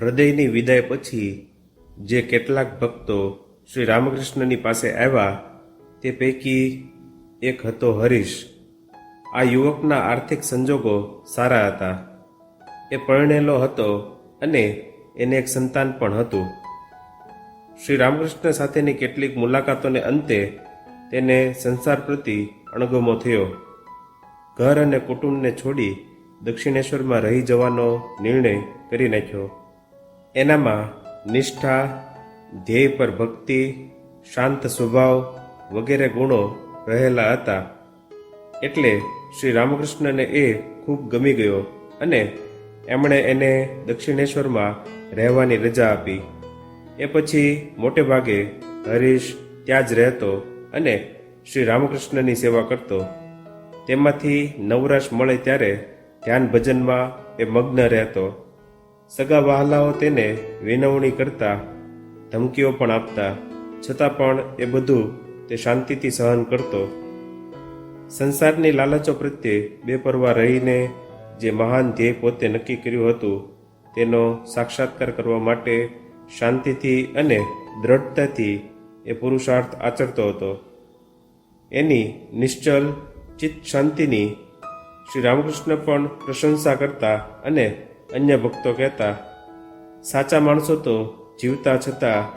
હૃદયની વિદાય પછી જે કેટલાક ભક્તો શ્રી રામકૃષ્ણની પાસે આવ્યા, તે પૈકી એક હતો હરીશ. આ યુવકના આર્થિક સંજોગો સારા હતા. એ પરણેલો હતો અને એને એક સંતાન પણ હતું. શ્રી રામકૃષ્ણ સાથેની કેટલીક મુલાકાતોને અંતે તેને સંસાર પ્રતિ અણગમો થયો. ઘર અને કુટુંબને છોડી દક્ષિણેશ્વરમાં રહી જવાનો નિર્ણય કરી નાખ્યો. એનામાં નિષ્ઠા, ધ્યેય પર ભક્તિ, શાંત સ્વભાવ વગેરે ગુણો રહેલા હતા. એટલે શ્રી રામકૃષ્ણને એ ખૂબ ગમી ગયો અને એમણે એને દક્ષિણેશ્વરમાં રહેવાની રજા આપી. એ પછી મોટે ભાગે હરીશ ત્યાં જ રહેતો અને શ્રી રામકૃષ્ણની સેવા કરતો. તેમાંથી નવરાશ મળે ત્યારે ધ્યાન ભજનમાં એ મગ્ન રહેતો. સગા વહાલાઓ તેને વિનવણી કરતા, ધમકીઓ પણ આપતા, છતાં પણ એ બધું તે શાંતિથી સહન કરતો. સંસારની લાલચો પ્રત્યે બેપરવા રહીને જે મહાન ધ્યેય પોતે નક્કી કર્યું હતું, તેનો સાક્ષાત્કાર કરવા માટે શાંતિથી અને દ્રઢતાથી એ પુરુષાર્થ આચરતો હતો. એની નિશ્ચલ, ચિત્ત શાંતિની શ્રી રામકૃષ્ણ પણ પ્રશંસા કરતા અને અન્ય ભક્તો કહેતા, સાચા માણસો તો જીવતા છતાં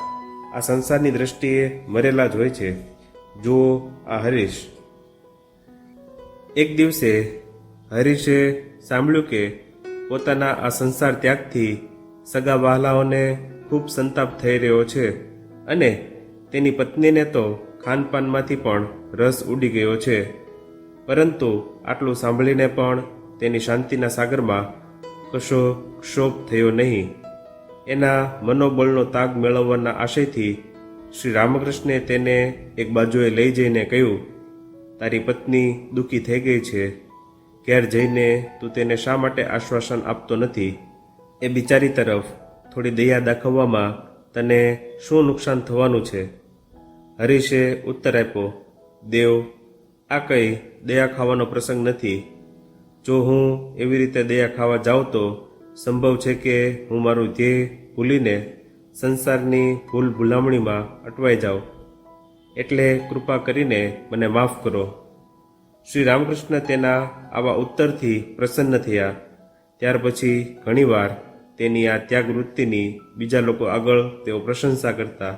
આ સંસારની દ્રષ્ટિએ મરેલા જ હોય છે. જુઓ આ હરીશ. એક દિવસે હરીશે સાંભળ્યું કે પોતાના આ સંસાર ત્યાગથી સગા વહાલાઓને ખૂબ સંતાપ થઈ રહ્યો છે અને તેની પત્નીને તો ખાનપાનમાંથી પણ રસ ઉડી ગયો છે. પરંતુ આટલું સાંભળીને પણ તેની શાંતિના સાગરમાં કશો ક્ષોભ થયો નહીં. એના મનોબળનો તાગ મેળવવાના આશયથી શ્રી રામકૃષ્ણે તેને એક બાજુએ લઈ જઈને કહ્યું, તારી પત્ની દુઃખી થઈ ગઈ છે. ઘેર જઈને તું તેને શા માટે આશ્વાસન આપતો નથી? એ બિચારી તરફ થોડી દયા દાખવવામાં તને શું નુકસાન થવાનું છે? હરીશે ઉત્તર આપ્યો, દેવ, આ કંઈ દયા ખાવાનો પ્રસંગ નથી. જો હું એવી રીતે દયા ખાવા જાઉં તો સંભવ છે કે હું મારું ધ્યેય ભૂલીને સંસારની ભૂલ ભૂલામણીમાં અટવાઈ જાઉં. એટલે કૃપા કરીને મને માફ કરો. શ્રી રામકૃષ્ણ તેના આવા ઉત્તરથી પ્રસન્ન થયા. ત્યાર પછી ઘણીવાર તેની આ ત્યાગ વૃત્તિની બીજા લોકો આગળ તેઓ પ્રશંસા કરતા